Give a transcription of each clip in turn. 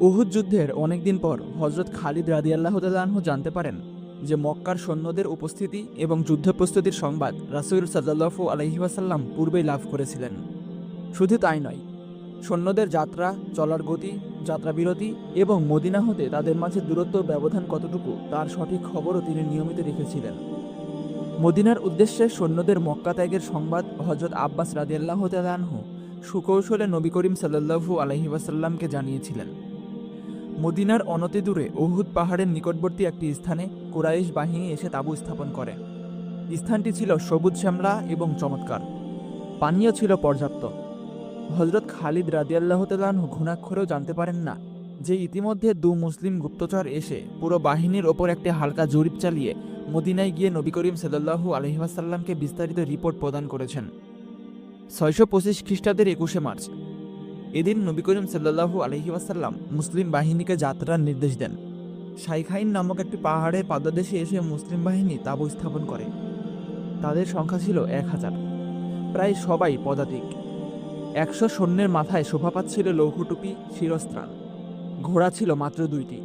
উহুদ যুদ্ধের অনেকদিন পর হজরত খালিদ রাদিয়াল্লাহ তাল্লাহ জানতে পারেন যে মক্কার সৈন্যদের উপস্থিতি এবং যুদ্ধ প্রস্তুতির সংবাদ রাসুল সাল্লাহু আলহিহাসাল্লাম পূর্বেই লাভ করেছিলেন। শুধু তাই নয়, সৈন্যদের যাত্রা, চলার গতি, যাত্রাবিরতি এবং মদিনা হতে তাদের মাঝে দূরত্ব ব্যবধান কতটুকু তার সঠিক খবরও তিনি নিয়মিত রেখেছিলেন মদিনার উদ্দেশ্যে সৈন্যদের মক্কা ত্যাগের সংবাদ হজরত আব্বাস রাদিয়াল্লাহ তালাহ সুকৌশলে নবী করিম সাল্লাহু আলহিবাসাল্লামকে জানিয়েছিলেন। মদিনার অনতি দূরে উহুদ পাহাড়ের নিকটবর্তী একটি স্থানে কুরাইশ বাহিনী এসে তাঁবু স্থাপন করে। স্থানটি ছিল সবুজ শ্যামলা এবং চমৎকার। পানীয় ছিল পর্যাপ্ত। হজরত খালিদ রাদিয়াল্লাহ তালাহ ঘুণাক্ষরেও জানতে পারেন না যে ইতিমধ্যে দু মুসলিম গুপ্তচর এসে পুরো বাহিনীর ওপর একটি হালকা জরিপ চালিয়ে মদিনায় গিয়ে নবী করিম সাল্লাহু আলহিহাসাল্লামকে বিস্তারিত রিপোর্ট প্রদান করেছেন। ছয়শো পঁচিশ খ্রিস্টাব্দের একুশে মার্চ এদিন নবী করিম সাল্লাহু আলহি ওয়াসাল্লাম মুসলিম বাহিনীকে যাত্রার নির্দেশ দেন। শাইখাইন নামক একটি পাহাড়ের পাদদেশে এসে মুসলিম বাহিনী তাঁবু স্থাপন করে। তাদের সংখ্যা ছিল এক হাজার। প্রায় সবাই পদাতিক। একশো সৈন্যের মাথায় শোভা পাচ্ছিল লৌহটুপি শিরস্ত্রাণ। ঘোড়া ছিল মাত্র দুইটি।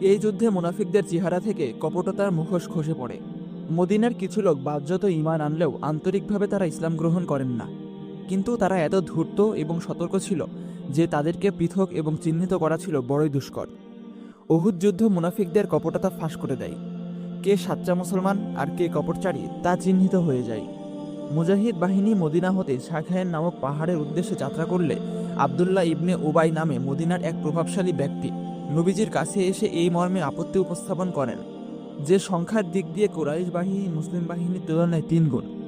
এই যুদ্ধে মুনাফিকদের চেহারা থেকে কপটতার মুখোশ খসে পড়ে। মদিনার কিছু লোক বাহ্যত ইমান আনলেও আন্তরিকভাবে তারা ইসলাম গ্রহণ করেন না। কিন্তু তারা এত ধূর্ত এবং সতর্ক ছিল যে তাদেরকে পৃথক এবং চিহ্নিত করা ছিল বড়ই দুষ্কর। অহুদ যুদ্ধ মুনাফিকদের কপটতা ফাঁস করে দেয়। কে সাচ্চা মুসলমান আর কে কপটচারী তা চিহ্নিত হয়ে যায়। মুজাহিদ বাহিনী মদিনা হতে শাখায়েন নামক পাহাড়ের উদ্দেশ্যে যাত্রা করলে আবদুল্লাহ ইবনে উবাই নামে মদিনার এক প্রভাবশালী ব্যক্তি নবীজির কাছে এসে এই মর্মে আপত্তি উপস্থাপন করেন যে সংখ্যার দিক দিয়ে কোরাইশ বাহিনী, মুসলিম বাহিনীর তুলনায় তিন গুণ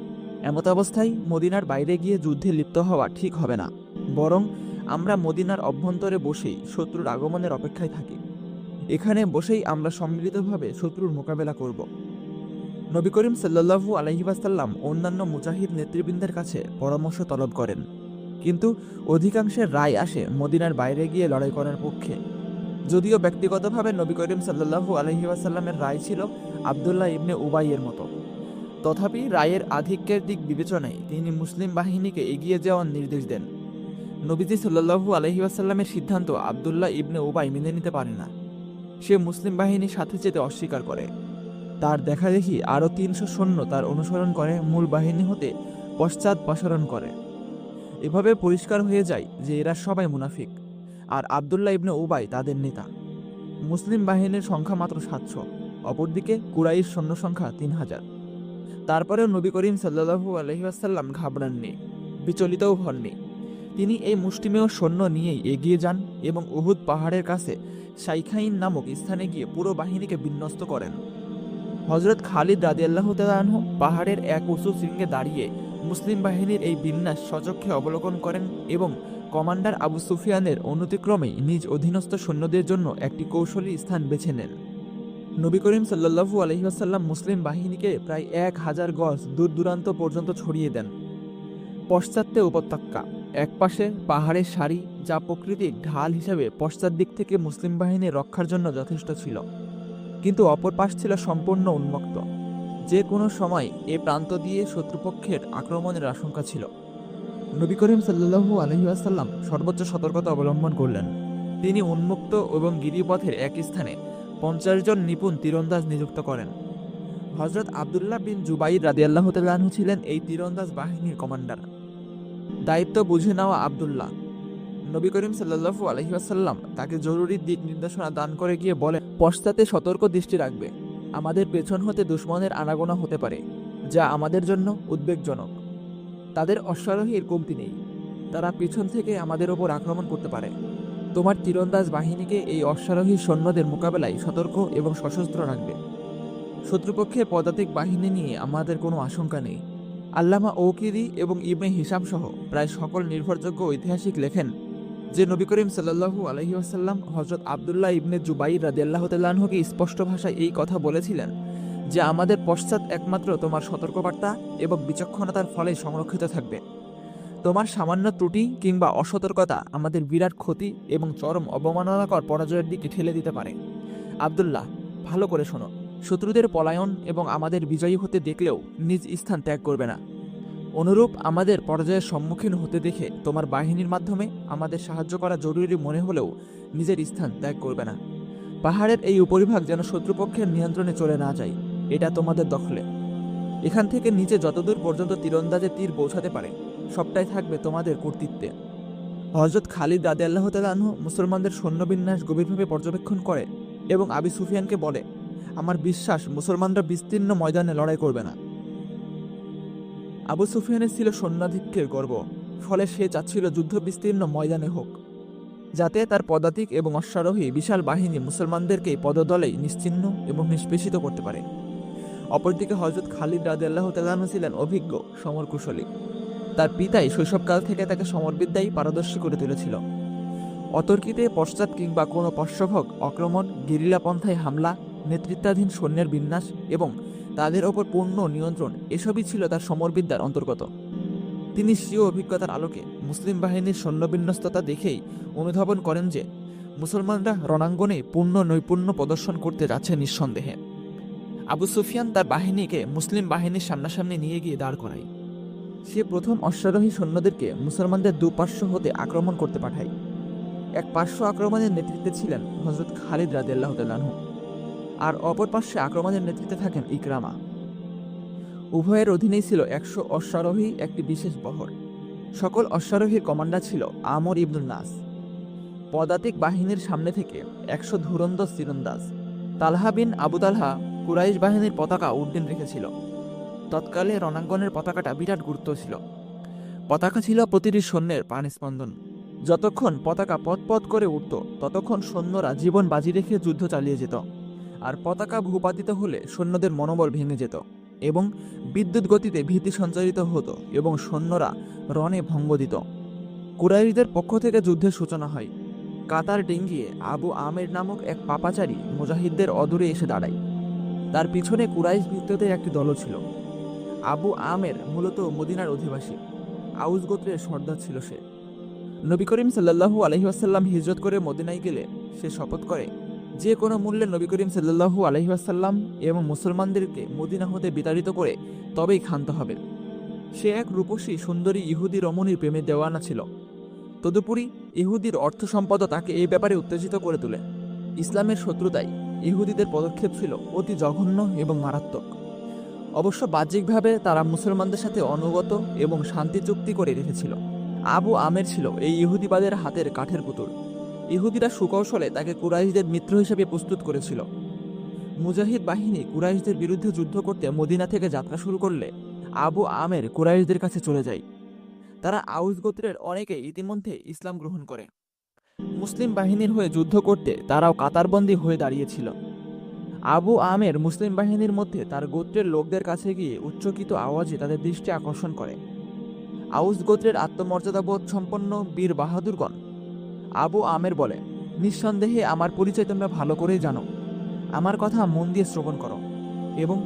এমত অবস্থায় মদিনার বাইরে গিয়ে যুদ্ধে লিপ্ত হওয়া ঠিক হবে না। বরং আমরা মদিনার অভ্যন্তরে বসেই শত্রুর আগমনের অপেক্ষায় থাকি। এখানে বসেই আমরা সম্মিলিতভাবে শত্রুর মোকাবেলা করব। নবী করিম সাল্লাহু আলহিবাসাল্লাম অন্যান্য মুজাহিদ নেতৃবৃন্দের কাছে পরামর্শ তলব করেন। কিন্তু অধিকাংশের রায় আসে মদিনার বাইরে গিয়ে লড়াই করার পক্ষে। যদিও ব্যক্তিগতভাবে নবী করিম সাল্লাহু আলহিবাসাল্লামের রায় ছিল আবদুল্লাহ ইবনে উবাইয়ের মতো। তথাপি রায়ের আধিক্যের দিক বিবেচনায় তিনি মুসলিম বাহিনীকে এগিয়ে যাওয়ার নির্দেশ দেন। নবীজি সাল্লাহু আলহিউসাল্লামের সিদ্ধান্ত আবদুল্লাহ ইবনে উবাই মেনে নিতে পারে না। সে মুসলিম বাহিনীর সাথে যেতে অস্বীকার করে। তার দেখা দেখি আরও তিনশো সৈন্য তার অনুসরণ করে, মূল বাহিনী হতে পশ্চাৎ প্রসারণ করে। এভাবে পরিষ্কার হয়ে যায় যে এরা সবাই মুনাফিক, আর আবদুল্লাহ ইবনে উবাই তাদের নেতা। মুসলিম বাহিনীর সংখ্যা মাত্র সাতশো, অপরদিকে কুরাইশ সৈন্য সংখ্যা তিন হাজার। তারপরেও নবী করিম সাল্লাহু আলহিহাসাল্লাম ঘাবড়াননি, বিচলিতও হননি। তিনি এই মুষ্টিমেয় সৈন্য নিয়েই এগিয়ে যান এবং উহুদ পাহাড়ের কাছে সাইখাইন নামক স্থানে গিয়ে পুরো বাহিনীকে বিন্যস্ত করেন। হজরত খালিদ রাদিয়াল্লাহ তালাহ পাহাড়ের এক উঁচু শৃঙ্গে দাঁড়িয়ে মুসলিম বাহিনীর এই বিন্যাস সচক্ষে অবলোকন করেন এবং কমান্ডার আবু সুফিয়ানের অনুতিক্রমেই নিজ অধীনস্থ সৈন্যদের জন্য একটি কৌশলী স্থান বেছে নেন। নবী করিম সাল্লাহু আলহিহাসাল্লাম মুসলিম বাহিনীকে প্রায় এক হাজার গজ দূর দূরান্ত পর্যন্ত ছড়িয়ে দেন। পশ্চাত্যে উপত্যকা, একপাশে পাহাড়ের সারি যা প্রকৃতিক ঢাল হিসাবে পশ্চাৎ দিক থেকে মুসলিম বাহিনীর রক্ষার জন্য যথেষ্ট ছিল, কিন্তু অপর পাশ ছিল সম্পূর্ণ উন্মুক্ত। যে কোনো সময় এ প্রান্ত দিয়ে শত্রুপক্ষের আক্রমণের আশঙ্কা ছিল। নবী করিম সাল্লাহু আলহিহাসাল্লাম সর্বোচ্চ সতর্কতা অবলম্বন করলেন। তিনি উন্মুক্ত এবং গিরিপথের এক স্থানে পঞ্চাশ জন নিপুণ তীরন্দাজ নিযুক্ত করেন। হজরত আবদুল্লাহ বিন জুবাইর রাদিয়াল্লাহ তালু ছিলেন এই তীরন্দাজ বাহিনীর কমান্ডার। দায়িত্ব বুঝে নেওয়া আবদুল্লাহ। নবী করিম সাল্লাহু আলহিহাসাল্লাম তাকে জরুরি দিক নির্দেশনা দান করে গিয়ে বলেন, পশ্চাতে সতর্ক দৃষ্টি রাখবে। আমাদের পেছন হতে দুশ্মনের আনাগোনা হতে পারে, যা আমাদের জন্য উদ্বেগজনক। তাদের অশ্বারোহীর কমতি নেই। তারা পিছন থেকে আমাদের ওপর আক্রমণ করতে পারে। তোমার তীরন্দাজ বাহিনীকে এই অশ্বারোহী সৈন্যদের মোকাবেলায় সতর্ক এবং সশস্ত্র রাখবে। শত্রুপক্ষের পদাতিক বাহিনী নিয়ে আমাদের কোনো আশঙ্কা নেই। আল্লামা ঔকিদি এবং ইবনে হিসাম সহ প্রায় সকল নির্ভরযোগ্য ঐতিহাসিক লেখেন, যে নবী করিম সাল্লাহু আলহি আসাল্লাম হজরত আবদুল্লাহ ইবনে জুবাই রাদিয়াল্লাহ তাল্লাহকে স্পষ্ট ভাষায় এই কথা বলেছিলেন যে আমাদের পশ্চাৎ একমাত্র তোমার সতর্কবার্তা এবং বিচক্ষণতার ফলে সংরক্ষিত থাকবে। তোমার সামান্য ত্রুটি কিংবা অসতর্কতা আমাদের বিরাট ক্ষতি এবং চরম অবমাননাকর পরাজয়ের দিকে ঠেলে দিতে পারে। আবদুল্লাহ, ভালো করে শোনো। শত্রুদের পলায়ন এবং আমাদের বিজয়ী হতে দেখলেও নিজ স্থান ত্যাগ করবে না। অনুরূপ আমাদের পর্যায়ের সম্মুখীন হতে দেখে তোমার বাহিনীর মাধ্যমে আমাদের সাহায্য করা জরুরি মনে হলেও নিজের স্থান ত্যাগ করবে না। পাহাড়ের এই উপরিভাগ যেন শত্রুপক্ষের নিয়ন্ত্রণে চলে না যায়, এটা তোমাদের দখলে। এখান থেকে নিচে যতদূর পর্যন্ত তীরন্দাজে তীর পৌঁছাতে পারে সবটাই থাকবে তোমাদের কর্তৃত্বে। হজরত খালিদ রাদে আল্লাহ তালাহ মুসলমানদের সৈন্যবিন্যাস গভীরভাবে পর্যবেক্ষণ করে এবং আবি সুফিয়ানকে বলে, আমার বিশ্বাস, মুসলমানরা বিস্তীর্ণ ময়দানে লড়াই করবে না। আবু সুফিয়ানের ছিল সৈন্যাধিক্যের গর্ব, ফলে সে চাচ্ছিল যুদ্ধ বিস্তীর্ণ ময়দানে হোক, যাতে তার পদাতিক এবং অশ্বারোহী বিশাল বাহিনী মুসলমানদেরকে পদদলেই নিশ্চিহ্ন এবং নিষ্পেষিত করতে পারে। অপরদিকে হজরত খালিদ রাদে আল্লাহ তালাহ ছিলেন অভিজ্ঞ, সমরকুশলী। তার পিতাই শৈশবকাল থেকে তাকে সমরবিদ্যায় পারদর্শী করে তুলেছিল। অতর্কিতে পশ্চাৎ কিংবা কোনো পশ্চভোগ আক্রমণ গেরিলা পন্থায় হামলা, নেতৃত্বাধীন সৈন্যের বিন্যাস এবং তাদের ওপর পূর্ণ নিয়ন্ত্রণ এসবই ছিল তার সমরবিদ্যার অন্তর্গত। তিনি স্বীয় অভিজ্ঞতার আলোকে মুসলিম বাহিনীর সৈন্যবিন্যস্ততা দেখেই অনুধাবন করেন যে, মুসলমানরা রণাঙ্গনে পূর্ণ নৈপুণ্য প্রদর্শন করতে যাচ্ছে নিঃসন্দেহে। আবু সুফিয়ান তার বাহিনীকে মুসলিম বাহিনীর সামনাসামনি নিয়ে গিয়ে দাঁড় করায়। সে প্রথম অশ্বারোহী সৈন্যদেরকে মুসলমানদের দুপার্শ্ব হতে আক্রমণ করতে পাঠায়। এক পার্শ্ব আক্রমণের নেতৃত্বে ছিলেন হজরত খালিদ রাদিয়াল্লাহু তাআলাহু আর অপর পার্শ্বে আক্রমণের নেতৃত্বে থাকেন ইকরামা। উভয়ের অধীনেই ছিল একশো অশ্বারোহী, একটি বিশেষ বহর। সকল অশ্বারোহীর কমান্ডার ছিল আমর ইবনুল নাস। পদাতিক বাহিনীর সামনে থেকে একশো ধুরন্ধর তীরন্দাজ। তালহা বিন আবু তালহা কুরাইশ বাহিনীর পতাকা উড্ডীন রেখেছিল। তৎকালে রণাঙ্গনের পতাকাটা বিরাট গুরুত্ব ছিল। পতাকা ছিল প্রতিটি সৈন্যের প্রাণস্পন্দন যতক্ষণ পতাকা পথ পথ করে উঠত, ততক্ষণ সৈন্যরা জীবন বাজি রেখে যুদ্ধ চালিয়ে যেত। আর পতাকা ভূপাতিত হলে সৈন্যদের মনোবল ভেঙে যেত এবং বিদ্যুৎ গতিতে ভীতি সঞ্চারিত হতো এবং সৈন্যরা রণে ভঙ্গ দিত। কুরাইশদের পক্ষ থেকে যুদ্ধের সূচনা হয়। কাতার ডিঙ্গিয়ে আবু আমের নামক এক পাপাচারী মুজাহিদদের অদূরে এসে দাঁড়ায়। তার পিছনে কুরাইশ ভিত্তদের একটি দলও ছিল। আবু আমের মূলত মদিনার অধিবাসী। আউস গোত্রের সর্দার ছিল সে। নবী করিম সাল্লাহু আলহিহাসাল্লাম হিজরত করে মদিনায় গেলে সে শপথ করে, যে কোনো মূল্যে নবী করিম সাল্লাহু আলহিহাসাল্লাম এবং মুসলমানদেরকে মদিনা হতে বিতাড়িত করে তবেই ক্ষান্ত হবে সে এক রূপসী সুন্দরী ইহুদি রমণীর প্রেমে দেওয়ানা ছিল। তদুপরি ইহুদির অর্থ সম্পদ তাকে এই ব্যাপারে উত্তেজিত করে তোলে। ইসলামের শত্রুতায় ইহুদিদের পদক্ষেপ ছিল অতি জঘন্য এবং মারাত্মক। অবশ্য বাহ্যিকভাবে তারা মুসলমানদের সাথে অনুগত এবং শান্তি চুক্তি করে রেখেছিল। আবু আমের ছিল এই ইহুদিবাদের হাতের কাঠের পুতুল। ইহুদিরা সুকৌশলে তাকে কুরাইশদের মিত্র হিসেবে প্রস্তুত করেছিল। মুজাহিদ বাহিনী কুরাইশদের বিরুদ্ধে যুদ্ধ করতে মদিনা থেকে যাত্রা শুরু করলে আবু আমের কুরাইশদের কাছে চলে যায়। তারা আউস গোত্রের অনেকে ইতিমধ্যে ইসলাম গ্রহণ করে। মুসলিম বাহিনীর হয়ে যুদ্ধ করতে তারাও কাতারবন্দি হয়ে দাঁড়িয়েছিল। আবু আমের মুসলিম বাহিনীর মধ্যে তার গোত্রের লোকদের কাছে গিয়ে উচ্চকিত আওয়াজে তাদের দৃষ্টি আকর্ষণ করে। আউস গোত্রের আত্মমর্যাদাবোধ সম্পন্ন বীর বাহাদুরগণ, আবু আমের বলে, নিঃসন্দেহে আমার পরিচয় তোমরা ভালো করেই জানো। আমার কথা মন দিয়ে শ্রবণ করো এবং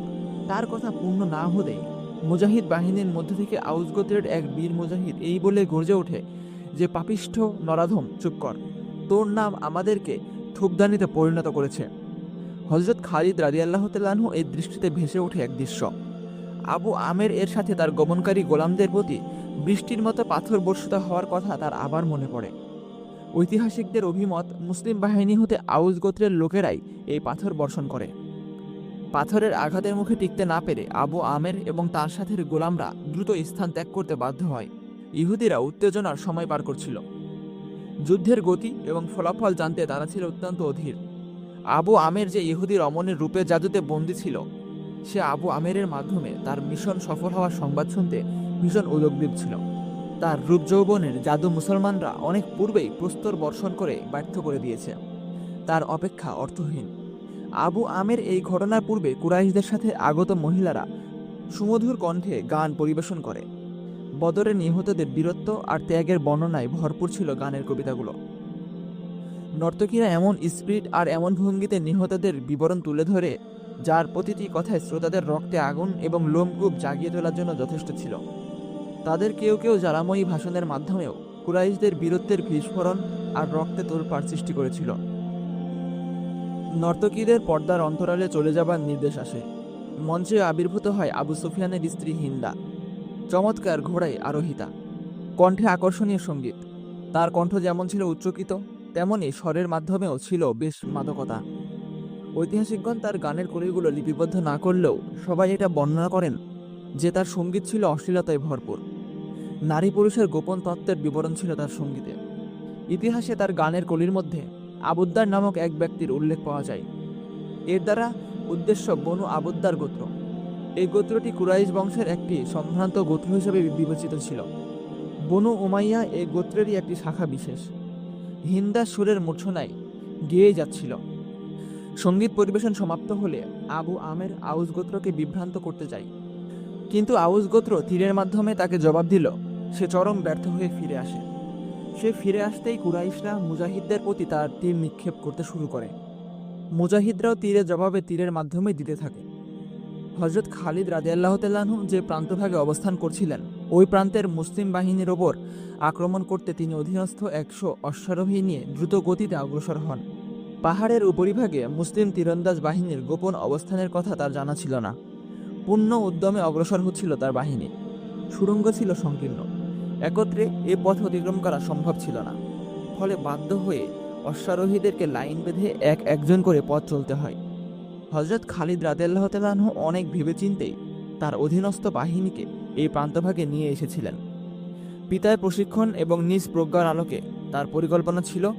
তার কথা পূর্ণ না হলেই মুজাহিদ বাহিনীর মধ্যে থেকে আউস গোত্রের এক বীর মুজাহিদ এই বলে গর্জে ওঠে যে, পাপিষ্ঠ নরাধম, চুপ কর। তোর নাম আমাদেরকে থুকদানিতে পরিণত করেছে। হজরত খালিদ রাজিয়াল্লাহ তাল্লাহ্ন এই দৃষ্টিতে ভেসে ওঠে এক দৃশ্য। আবু আমের এর সাথে তার গমনকারী গোলামদের প্রতি বৃষ্টির মতো পাথর বর্ষিত হওয়ার কথা তার আবার মনে পড়ে। ঐতিহাসিকদের অভিমত, মুসলিম বাহিনী হতে আউস গোত্রের লোকেরাই এই পাথর বর্ষণ করে। পাথরের আঘাতের মুখে টিকতে না পেরে আবু আমের এবং তার সাথে গোলামরা দ্রুত স্থান ত্যাগ করতে বাধ্য হয়। ইহুদিরা উত্তেজনার সময় পার করছিল। যুদ্ধের গতি এবং ফলাফল জানতে তারা ছিল অত্যন্ত অধীর। আবু আমের যে ইহুদি রমণের রূপে জাদুতে বন্দী ছিল, সে আবু আমেরের মাধ্যমে তার মিশন সফল হওয়ার সংবাদ শুনতে ভীষণ উদ্যোগদীপ ছিল। তার রূপ যৌবনের জাদু মুসলমানরা অনেক পূর্বেই প্রস্তর বর্ষণ করে ব্যর্থ করে দিয়েছে। তার অপেক্ষা অর্থহীন। আবু আমের এই ঘটনার পূর্বে কুরাইশদের সাথে আগত মহিলারা সুমধুর কণ্ঠে গান পরিবেশন করে। বদরে নিহতদের বীরত্ব আর ত্যাগের বর্ণনায় ভরপুর ছিল গানের কবিতাগুলো। নর্তকীরা এমন স্পিরিট আর এমন ভঙ্গিতে নিহতদের বিবরণ তুলে ধরে, যার প্রতিটি কথায় শ্রোতাদের রক্তে আগুন এবং লোমকূপ জাগিয়ে তোলার জন্য যথেষ্ট ছিল। তাদের কেউ কেউ জ্বালাময়ী ভাষণের মাধ্যমেও কুরাইশদের বীরত্বের বিস্ফোরণ আর রক্তে তোলপাড় সৃষ্টি করেছিল। নর্তকীদের পর্দার অন্তরালে চলে যাবার নির্দেশ আসে। মঞ্চে আবির্ভূত হয় আবু সুফিয়ানের স্ত্রী হিন্দা। চমৎকার ঘোড়ায় আরোহিতা। কণ্ঠে আকর্ষণীয় সংগীত। তার কণ্ঠ যেমন ছিল উচ্চকিত তেমনই স্বরের মাধ্যমেও ছিল বেশ মাদকতা। ঐতিহাসিকগণ তার গানের কলিগুলো লিপিবদ্ধ না করলেও সবাই এটা বর্ণনা করেন যে তার সংগীত ছিল অশ্লীলতায় ভরপুর। নারী পুরুষের গোপন তত্ত্বের বিবরণ ছিল তার সঙ্গীতে। ইতিহাসে তার গানের কলির মধ্যে আবুদ্দার নামক এক ব্যক্তির উল্লেখ পাওয়া যায়। এর দ্বারা উদ্দেশ্য বনু আবুদ্দার গোত্র। এই গোত্রটি কুরাইশ বংশের একটি সম্ভ্রান্ত গোত্র হিসেবে বিবেচিত ছিল। বনু উমাইয়া এই গোত্রেরই একটি শাখা বিশেষ। হিন্দা সুরের মূর্ছনায় গেয়ে যাচ্ছিল। সংগীত পরিবেশন সমাপ্ত হলে আবু আমের আউস গোত্রকে বিভ্রান্ত করতে যায় কিন্তু আউস গোত্র তীরের মাধ্যমে তাকে জবাব দিল, সে চরম ব্যর্থ হয়ে ফিরে আসে। সে ফিরে আসতেই কুরাইশরা মুজাহিদদের প্রতি তার তীর নিক্ষেপ করতে শুরু করে। মুজাহিদরাও তীরের জবাবে তীরের মাধ্যমে দিতে থাকে। হজরত খালিদ রাজিয়াল্লাহ তাল্লাহ্ন যে প্রান্তভাগে অবস্থান করছিলেন, ওই প্রান্তের মুসলিম বাহিনীর ওপর আক্রমণ করতে তিনি অধীনস্থ একশো অশ্বারোহী নিয়ে দ্রুত গতিতে অগ্রসর হন। পাহাড়ের উপরিভাগে মুসলিম তীরন্দাজ বাহিনীর গোপন অবস্থানের কথা তার জানা ছিল না। পূর্ণ উদ্যমে অগ্রসর হচ্ছিল তার বাহিনী। সুড়ঙ্গ ছিল সংকীর্ণ। একত্রে এ পথ অতিক্রম করা সম্ভব ছিল না। ফলে বাধ্য হয়ে অশ্বারোহীদেরকে লাইন বেঁধে এক একজন করে পথ চলতে হয়। হজরত খালিদ রাদেল্লাহ তালাহ অনেক ভেবেচিন্তেই তার অধীনস্থ বাহিনীকে এই প্রান্তভাগে নিয়ে এসেছিলেন। পিতার প্রশিক্ষণ এবং নিজ প্রজ্ঞার আলোকে। তার পরিকল্পনা ছিল,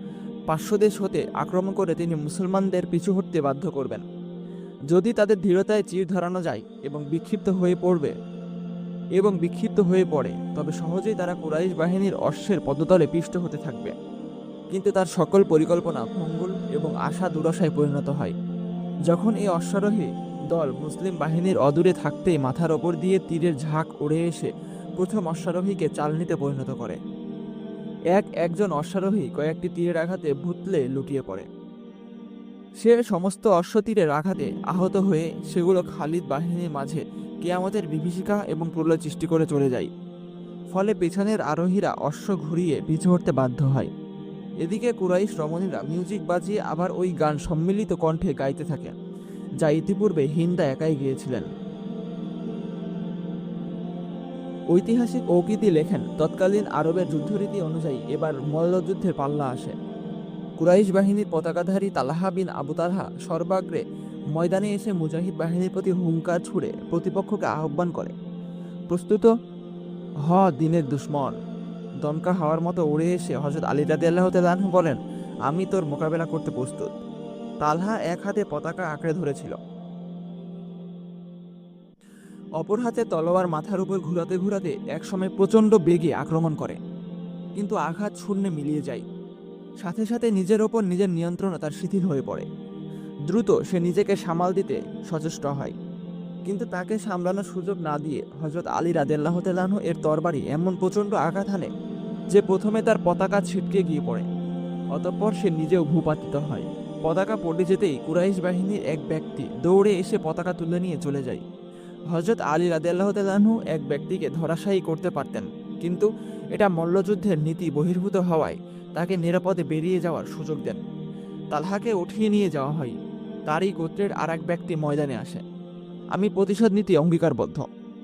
পার্শ্ব দেশ হতে আক্রমণ করে তিনি মুসলমানদের পিছু হটতে বাধ্য করবেন। যদি তাদের দৃঢ়তায় চির ধরানো যায় এবং বিক্ষিপ্ত হয়ে পড়বে এবং বিক্ষিপ্ত হয়ে পড়ে, তবে সহজেই তারা কুরাইশ বাহিনীর অশ্বের পদতলে পিষ্ট হতে থাকবে। কিন্তু তার সকল পরিকল্পনা মঙ্গল এবং আশা দুরাশায় পরিণত হয়। যখন এই অশ্বারোহী দল মুসলিম বাহিনীর অদূরে থাকতেই মাথার ওপর দিয়ে তীরের ঝাঁক উড়ে এসে প্রথম অশ্বারোহীকে চালনিতে পরিণত করে। এক একজন অশ্বারোহী কয়েকটি তীরের আঘাতে ভুতলে লুটিয়ে পড়ে। সে সমস্ত অশ্বতীরের আঘাতে আহত হয়ে সেগুলো খালিদ বাহিনীর মাঝে কেয়ামতের বিভীষিকা এবং প্রলয় সৃষ্টি করে চলে যায়। ফলে পেছনের আরোহীরা অশ্ব ঘুরিয়ে পিছু হটতে বাধ্য হয়। এদিকে কুরাইশ রমণীরা মিউজিক বাজিয়ে আবার ওই গান সম্মিলিত কণ্ঠে গাইতে থাকে যা ইতিপূর্বে হিন্দা একাই গিয়েছিলেন। ঐতিহাসিক ঔকিতি লেখেন, তৎকালীন আরবের যুদ্ধরীতি অনুযায়ী এবার মল্লযুদ্ধের পাল্লা আসে। কুরাইশ বাহিনীর পতাকাধারী তালাহা বিন আবু তালহা সর্বাগ্রে ময়দানে এসে মুজাহিদ বাহিনীর প্রতি হুঙ্কার ছুড়ে প্রতিপক্ষকে আহ্বান করে, প্রস্তুত হ, দিনের দুশ্মন। দমকা হওয়ার মতো উড়ে এসে হজরত আলী রাদি আল্লাহ তালু বলেন, আমি তোর মোকাবেলা করতে প্রস্তুত। তালহা এক হাতে পতাকা আঁকড়ে ধরেছিল। অপর হাতে তলোয়ার মাথার উপর ঘুরাতে ঘুরাতে একসময় প্রচণ্ড বেগে আক্রমণ করে। কিন্তু আঘাত শূন্যে মিলিয়ে যায়। সাথে সাথে নিজের ওপর নিজের নিয়ন্ত্রণ তার শিথিল হয়ে পড়ে। দ্রুত সে নিজেকে সামাল দিতে সচেষ্ট হয়। কিন্তু তাকে সামলানোর সুযোগ না দিয়ে হজরত আলী রাদেল্লাহ তালাহ এর তরবারি এমন প্রচণ্ড আঘাত হানে যে প্রথমে তার পতাকা ছিটকে গিয়ে পড়ে। অতঃপর সে নিজেও ভূপাতিত হয়। পতাকা পড়ে যেতেই কুরাইশ বাহিনীর এক ব্যক্তি দৌড়ে এসে পতাকা তুলে নিয়ে চলে যায়। হজরত আলী রাদেল্লাহ তালাহু এক ব্যক্তিকে ধরাশায়ী করতে পারতেন। কিন্তু এটা মল্লযুদ্ধের নীতি বহির্ভূত হওয়ায় তাকে নিরাপদে বেরিয়ে যাওয়ার সুযোগ দেন। তালহাকে উঠিয়ে নিয়ে যাওয়া হয়। তারই গোত্রের আর এক ব্যক্তি ময়দানে আসে। আমি প্রতিশোধ নীতি অঙ্গীকারবদ্ধ।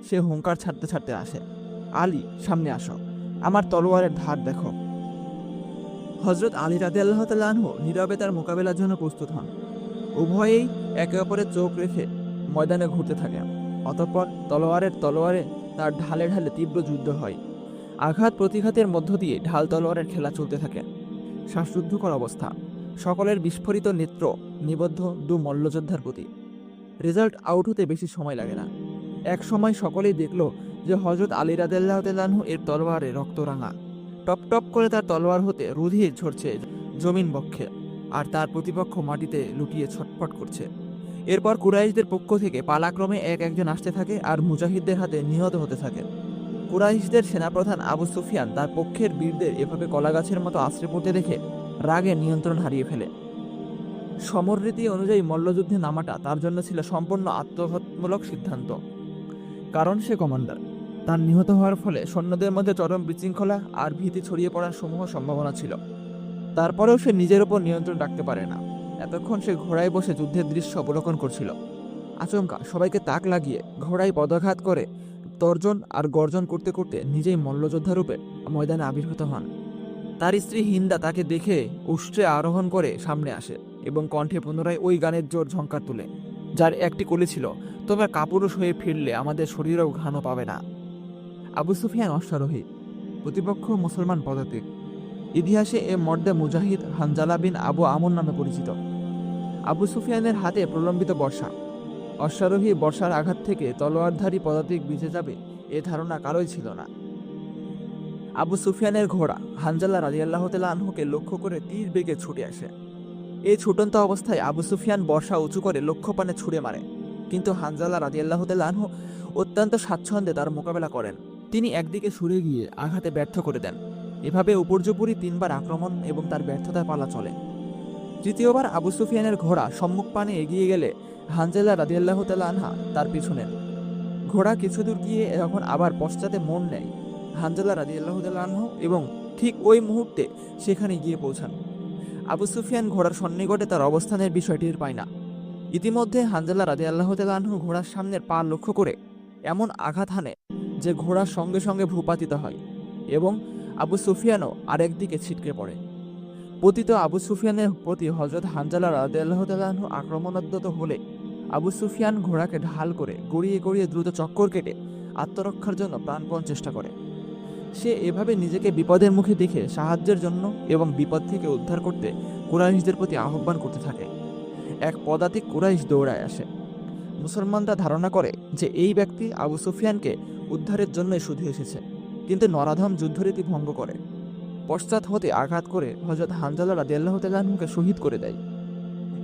সে হুঙ্কার ছাড়তে ছাড়তে আসে। আলী, সামনে আসো। আমার তলোয়ারের ধার দেখো। হজরত আলী রাদে আল্লাহ তালহ নীরবে তার মোকাবেলার জন্য প্রস্তুত হন। উভয়েই একে অপরের চোখ রেখে ময়দানে ঘুরতে থাকে অতঃপর তলোয়ারের তলোয়ারে তার ঢালে ঢালে তীব্র যুদ্ধ হয়। আঘাত প্রতিঘাতের মধ্য দিয়ে ঢাল তলোয়ারের খেলা চলতে থাকে। শ্বাসরুদ্ধকর অবস্থা। সকলের বিস্ফোরিত নেত্র নিবদ্ধ দু মল্লযোদ্ধার প্রতি। রেজাল্ট আউট হতে বেশি সময় লাগে না। এক সময় সকলেই দেখল যে হজরত আলী রাদেল্লাহ তাল্লাহ্ন এর তলোয়ারে রক্তরাঙা টপ টপ করে তার তলোয়ার হতে রুধির ঝরছে জমিন বক্ষে, আর তার প্রতিপক্ষ মাটিতে লুটিয়ে ছটফট করছে। এরপর কুরাইশদের পক্ষ থেকে পালাক্রমে এক একজন আসতে থাকে আর মুজাহিদদের হাতে নিহত হতে থাকে। কুরাইশদের সেনাপ্রধান আবু সুফিয়ান তার পক্ষের বীরদের এভাবে কলাগাছের মতো আশ্রে পড়তে দেখে রাগে নিয়ন্ত্রণ হারিয়ে ফেলে। সমররীতি অনুযায়ী মল্লযুদ্ধে নামাটা তার জন্য ছিল সম্পূর্ণ আত্মঘাতমূলক সিদ্ধান্ত। কারণ সে কমান্ডার। তার নিহত হওয়ার ফলে সৈন্যদের মধ্যে চরম বিশৃঙ্খলা আর ভীতি ছড়িয়ে পড়ার সমূহ সম্ভাবনা ছিল। তারপরেও সে নিজের ওপর নিয়ন্ত্রণ রাখতে পারে না। এতক্ষণ সে ঘোড়ায় বসে যুদ্ধের দৃশ্য অবলোকন করছিল। আচমকা সবাইকে তাক লাগিয়ে ঘোড়ায় পদাঘাত করে তর্জন আর গর্জন করতে করতে নিজেই মল্লযোদ্ধা রূপে ময়দানে আবির্ভূত হন। তার স্ত্রী হিন্দা তাকে দেখে উষ্ট্রে আরোহণ করে সামনে আসে এবং কণ্ঠে পুনরায় ওই গানের জোর ঝঙ্কার তুলে, যার একটি কলি ছিল, তোমরা কাপুরুষ হয়ে ফিরলে আমাদের শরীরেও ঘানও পাবে না। আবু সুফিয়ান অশ্বারোহী, প্রতিপক্ষ মুসলমান পদাতিক। ইতিহাসে এ মর্দে মুজাহিদ হানজালা বিন আবু আমন নামে পরিচিত। আবু সুফিয়ানের হাতে প্রলম্বিত বর্ষা। অশ্বারোহী বর্ষার আঘাত থেকে তলোয়ারধারী পদাতিক বেঁচে যাবে এ ধারণা কারোই ছিল না। আবু সুফিয়ানের ঘোড়া হানজালা রাজিয়াল্লাহ আনহুকে লক্ষ্য করে তীর বেগে ছুটে আসে। এই ছুটন্ত অবস্থায় আবু সুফিয়ান বর্ষা উঁচু করে লক্ষ্যপানে ছুড়ে মারে। কিন্তু হানজালা রাজিয়াল্লাহ আনহু অত্যন্ত স্বাচ্ছন্দ্যে তার মোকাবেলা করেন। তিনি একদিকে সরে গিয়ে আঘাতে ব্যর্থ করে দেন। এভাবে উপর্যুপরি তিনবার আক্রমণ এবং তার ব্যর্থতায় পালা চলে। তৃতীয়বার আবু সুফিয়ানের ঘোড়া সম্মুখ পানে এগিয়ে গেলে হানজেলা রাদিয়াল্লাহ তালা আনহা তার পিছনে। ঘোড়া কিছু দূর গিয়ে যখন আবার পশ্চাতে মন নেয় হানজেলা রাদিয়াল্লাহ তালা আনহু এবং ঠিক ওই মুহূর্তে সেখানে গিয়ে পৌঁছান। আবু সুফিয়ান ঘোড়ার সন্নিকটে তার অবস্থানের বিষয়টি পায় না। ইতিমধ্যে হানজেলা রাদিয়াল্লাহ তালা আনহু ঘোড়ার সামনের পা লক্ষ্য করে এমন আঘাত হানে যে ঘোড়ার সঙ্গে সঙ্গে ভূপাতিত হয় এবং আবু সুফিয়ানও আরেকদিকে ছিটকে পড়ে। পতিত আবু সুফিয়ানের প্রতি হজরত হানজালা রাদেলাহতালাহু আক্রমণোদ্যত হলে আবু সুফিয়ান ঘোড়াকে ঢাল করে গড়িয়ে গড়িয়ে দ্রুত চক্কর কেটে আত্মরক্ষার জন্য প্রাণপণ চেষ্টা করে। সে এভাবে নিজেকে বিপদের মুখে দেখে সাহায্যের জন্য এবং বিপদ থেকে উদ্ধার করতে কুরাইশদের প্রতি আহ্বান করতে থাকে। এক পদাতিক কুরাইশ দৌড়ায় আসে। মুসলমানরা ধারণা করে যে এই ব্যক্তি আবু সুফিয়ানকে উদ্ধারের জন্যই শুধু এসেছে। কিন্তু নরাধম যুদ্ধরীতি ভঙ্গ করে। পশ্চাৎ হতে আঘাত করে হজরত হানজালা রাদিয়াল্লাহু তাআলাকে শহীদ করে দেয়।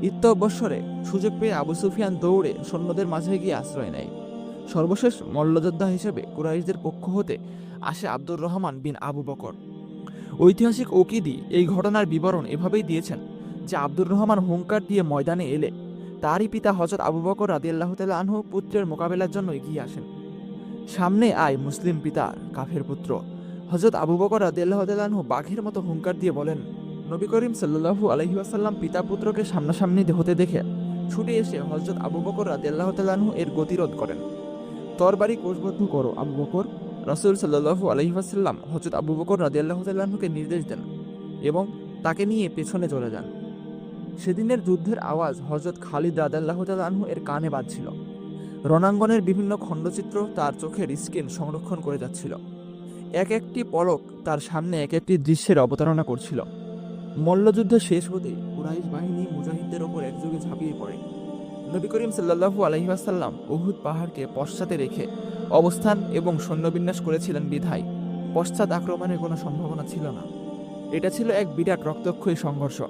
ইত্যবৎসরে সুযোগ পেয়ে আবু সুফিয়ান দৌড়ে সৈন্যদের মাঝে গিয়ে আশ্রয় নেয়। সর্বশেষ মল্লযোদ্ধা হিসেবে কুরাইশদের পক্ষ হতে আসে আব্দুর রহমান বিন আবু বকর। ঐতিহাসিক ওকিদি এই ঘটনার বিবরণ এভাবেই দিয়েছেন যে আব্দুর রহমান হুঙ্কার দিয়ে ময়দানে এলে তারই পিতা হজরত আবু বকর রাদিয়াল্লাহু তাআলা আনহু পুত্রের মোকাবেলার জন্য এগিয়ে আসেন। সামনে আয় মুসলিম পিতা, কাফের পুত্র। হজরত আবু বকর আনহু বাঘের মতো হুঙ্কার দিয়ে বলেন, নবী করিম সাল্লাল্লাহু আলাইহি ওয়াসাল্লাম পিতা পুত্রকে সামনাসামনি হতে দেখে ছুটে এসে হজরত আবু বকর রাদিয়াল্লাহু তাআলা এর গতিরোধ করেন। তরবারি কোষবদ্ধ করো, আবু বকর। রাসূল সাল্লাল্লাহু আলাইহি ওয়াসাল্লাম হজরত আবু বকর রাদিয়াল্লাহু তাআলা নির্দেশ দেন এবং তাকে নিয়ে পেছনে চলে যান। সেদিনের যুদ্ধের আওয়াজ হজরত খালিদ আনহু এর কানে বাজছিল। রণাঙ্গনের বিভিন্ন খণ্ডচিত্র তার চোখের স্ক্রিন সংরক্ষণ করে যাচ্ছিল। এক একটি পলক তার সামনে এক একটি দৃশ্যের অবতারণা করছিল। মল্লযুদ্ধ শেষ হতে কুরাইশ বাহিনী মুজাহিদদের ওপর একযোগে ঝাঁপিয়ে পড়ে। নবী করিম সাল্লাল্লাহু আলহিহাসাল্লাম উহুদ পাহাড়কে পশ্চাতে রেখে অবস্থান এবং সৈন্যবিন্যাস করেছিলেন বিধায়। পশ্চাৎ আক্রমণের কোনো সম্ভাবনা ছিল না। এটা ছিল এক বিরাট রক্তক্ষয়ী সংঘর্ষ।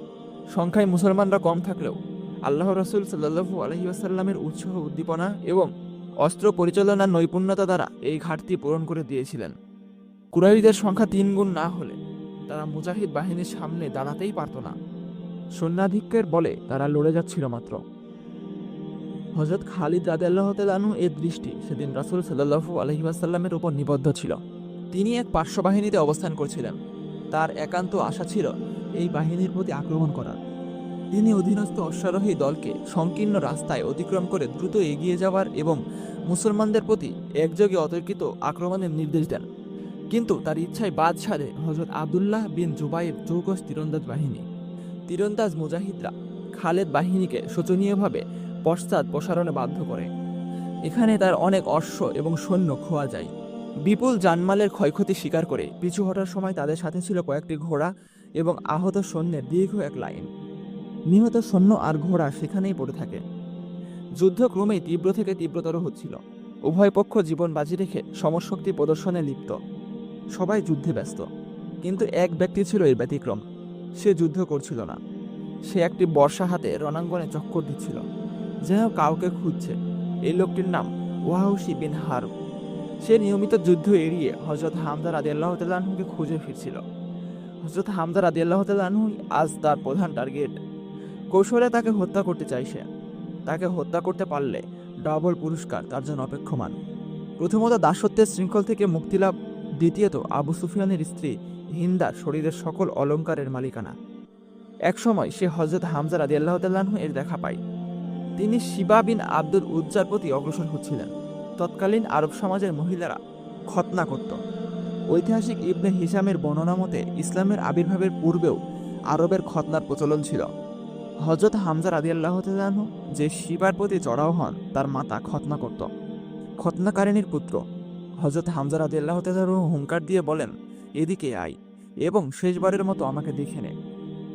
সংখ্যায় মুসলমানরা কম থাকলেও আল্লাহ রসুল সাল্লাহু আলহিউসাল্লামের উৎসাহ উদ্দীপনা এবং অস্ত্র পরিচালনার নৈপুণ্যতা দ্বারা এই ঘাটতি পূরণ করে দিয়েছিলেন। কুরাইদের সংখ্যা তিন গুণ না হলে তারা মুজাহিদ বাহিনীর সামনে দাঁড়াতেই পারত না। সৈন্যাধিক্যের বলে তারা লড়ে যাচ্ছিল মাত্র। হজরত খালিদ রাদেল্লাহ তালু এর দৃষ্টি সেদিন রাসুল সাল্লাহু আলহিবাসাল্লামের উপর নিবদ্ধ ছিল। তিনি এক পার্শ্ব বাহিনীতে অবস্থান করছিলেন। তার একান্ত আশা ছিল এই বাহিনীর প্রতি আক্রমণ করার। তিনি অধীনস্থ অশ্বারোহী দলকে সংকীর্ণ রাস্তায় অতিক্রম করে দ্রুত এগিয়ে যাওয়ার এবং মুসলমানদের প্রতি একযোগে অতর্কিত আক্রমণের নির্দেশ দেন। কিন্তু তার ইচ্ছায় বাদ সাধে হজরত আবদুল্লাহ বিন জুবাইর চৌকস তীরন্দাজ বাহিনী। তীরন্দাজ মুজাহিদরা খালেদ বাহিনীকে শোচনীয়ভাবে পশ্চাৎ প্রসারণে বাধ্য করে। এখানে তার অনেক অশ্ব এবং সৈন্য খোয়া যায়। বিপুল জানমালের ক্ষয়ক্ষতি স্বীকার করে। পিছু হটার সময় তাদের সাথে ছিল কয়েকটি ঘোড়া এবং আহত সৈন্যের দীর্ঘ এক লাইন। নিহত সৈন্য আর ঘোড়া সেখানেই পড়ে থাকে। যুদ্ধ ক্রমেই তীব্র থেকে তীব্রতর হচ্ছিল। উভয় পক্ষ জীবন বাজি রেখে সমশক্তি প্রদর্শনে লিপ্ত। সবাই যুদ্ধে ব্যস্ত। কিন্তু এক ব্যক্তি ছিল এর ব্যতিক্রম। সে যুদ্ধ করছিল না। সে একটি বর্ষা হাতে রণাঙ্গনে চক্কর দিচ্ছিল। যেন কাউকে খুঁজছে। এই লোকটির নাম ওয়াহসি বিন হার সে নিয়মিত যুদ্ধ এড়িয়ে হজরত হামদার রাদি আল্লাহ তাল্লাহকে খুঁজে ফিরছিল। হজরত হামদার রাদি আল্লাহ তাল্লাহু আজ তার প্রধান টার্গেট। কৌশলে তাকে হত্যা করতে চাইছে তাকে হত্যা করতে পারলে ডবল পুরস্কার, তার জন্য অপেক্ষমান। প্রথমত দাসত্বের শৃঙ্খল থেকে মুক্তিলাভ দ্বিতীয়ত আবু সুফিয়ানের স্ত্রী হিন্দার শরীরের সকল অলঙ্কারের মালিকানা। একসময় সে হজরত হামজা রাদি আল্লাহ তাল্লাহু এর দেখা পায়। তিনি শিবা বিন আব্দুল উজ্জার প্রতি অগ্রসর হচ্ছিলেন। তৎকালীন আরব সমাজের মহিলারা খতনা করত। ঐতিহাসিক ইবনে হিসামের বর্ণনা মতে ইসলামের আবির্ভাবের পূর্বেও আরবের খতনার প্রচলন ছিল। হজরত হামজা রাদিয়াল্লাহ তাআলাহু যে শিবার প্রতি চড়াও হন, তার মাতা খতনা করত। খতনাকারিনীর পুত্র। হজরত হামজা রাদিয়াল্লাহ তাআলাহু হুঙ্কার দিয়ে বলেন, এদিকে আয় এবং শেষবারের মতো আমাকে দেখে নে।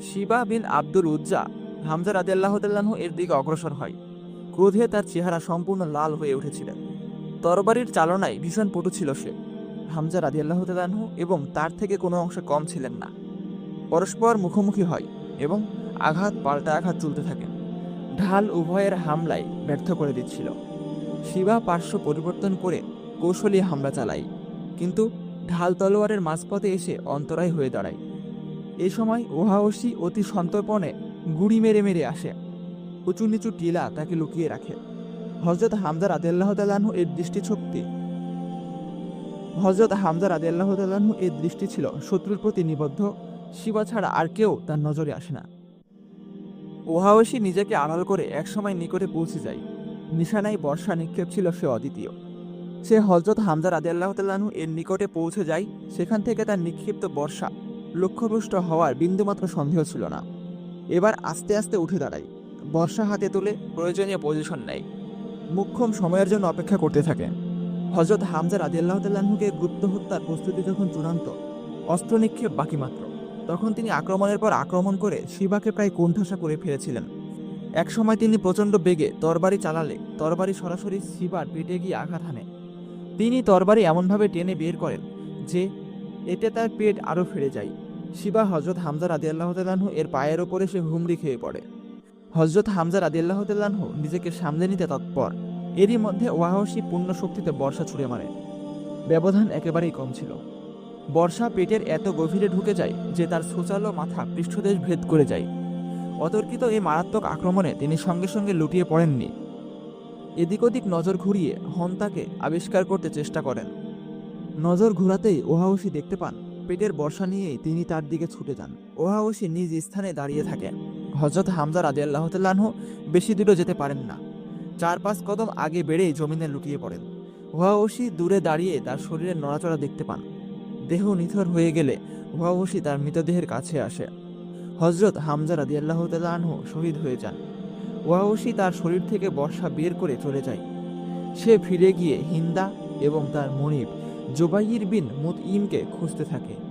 শিবা বিন আব্দুল উজ্জা হামজা রাদিয়াল্লাহ তাআলাহু এর দিকে অগ্রসর হয়। ক্রোধে তার চেহারা সম্পূর্ণ লাল হয়ে উঠেছিলেন তরবারির চালনায় ভীষণ পটু ছিল সে। হামজা রাদিয়াল্লাহ তাআলাহু এবং তার থেকে কোনো অংশে কম ছিলেন না। পরস্পর মুখোমুখি হয় এবং আঘাত, পাল্টা আঘাত চলতে থাকে। ঢাল উভয়ের হামলায় ব্যর্থ করে দিচ্ছিল। শিবা পার্শ্ব পরিবর্তন করে কৌশলী হামলা চালায়, কিন্তু ঢাল তলোয়ারের মাঝপথে এসে অন্তরায় হয়ে দাঁড়ায়। এ সময় ওহাওসি অতি সন্তর্পণে গুড়ি মেরে মেরে আসে। উঁচু নিচু টিলা তাকে লুকিয়ে রাখে। হজরত হামজা রাদেল্লাহ তালাহু এর দৃষ্টিশক্তি হজরত হামজা রাদেল্লাহ তালাহু এর দৃষ্টি ছিল শত্রুর প্রতি নিবদ্ধ। শিবা ছাড়া আর কেউ তার নজরে আসে না। ওহাওসি নিজেকে আড়াল করে একসময় নিকটে পৌঁছে যায়। নিশানায় বর্ষা নিক্ষেপ ছিল সে অদ্বিতীয়। সে হজরত হামজা রাদেল্লাহ তালাহু এর নিকটে পৌঁছে যায়, সেখান থেকে তার নিক্ষিপ্ত বর্ষা লক্ষ্যভ্রষ্ট হওয়ার বিন্দুমাত্র সন্দেহ ছিল না। এবার আস্তে আস্তে উঠে দাঁড়ায়। বর্ষা হাতে তুলে প্রয়োজনীয় পজিশন নেয়। মুখ্যম সময়ের জন্য অপেক্ষা করতে থাকে। হজরত হামজা রাদিয়াল্লাহ তাল্লাহ্নকে গুপ্ত হত্যার প্রস্তুতি যখন চূড়ান্ত, অস্ত্র নিক্ষেপ বাকি মাত্র। তখন তিনি আক্রমণের পর আক্রমণ করে শিবাকে প্রায় কোণঠাসা করে ফেলেছিলেন। একসময় তিনি প্রচণ্ড বেগে তরবারি চালালে, তরবারি সরাসরি শিবার পেটে গিয়ে আঘাত হানে। তিনি তরবারি এমনভাবে টেনে বের করেন যে, এতে তার পেট আরও ফেড়ে যায়। শিবা হজরত হামজা রাদিয়াল্লাহ এর পায়ের ওপরে সে হুমড়ি খেয়ে পড়ে। হজরত হামজা রাদিয়াল্লাহ নিজেকে সামলে নিতে তৎপর। এরই মধ্যে ওয়াহসী পূর্ণ শক্তিতে বর্ষা ছুড়ে মারে। ব্যবধান একেবারেই কম ছিল। বর্ষা পেটের এত গভীরে ঢুকে যায় যে তার সোচালো মাথা পৃষ্ঠদেশ ভেদ করে যায়। অতর্কিত এই মারাত্মক আক্রমণে তিনি সঙ্গে সঙ্গে লুটিয়ে পড়েননি। এদিক ওদিক নজর ঘুরিয়ে হন্তাকে আবিষ্কার করতে চেষ্টা করেন। নজর ঘোরাতেই ওহাওসি দেখতে পান, পেটের বর্ষা নিয়েই তিনি তার দিকে ছুটে যান। ওহাওসি নিজ স্থানে দাঁড়িয়ে থাকে। হজরত হামজা রাজি আল্লাহ বেশি দূরে যেতে পারেন না। চার পাঁচ কদম আগে বেড়েই জমিনে লুটিয়ে পড়েন। ওহাওসি দূরে দাঁড়িয়ে তার শরীরের নড়াচড়া দেখতে পান। দেহ নিথর হয়ে গেলে ওহাওসি তার মৃতদেহের কাছে আসে। হজরত হামজা রাদি আল্লাহ শহীদ হয়ে যান। ওয়াহসি তার শরীর থেকে বর্ষা বের করে চলে যায়। সে ফিরে গিয়ে হিন্দা এবং তার মনিব জোবাইর বিন মুত ইমকে খুঁজতে থাকে।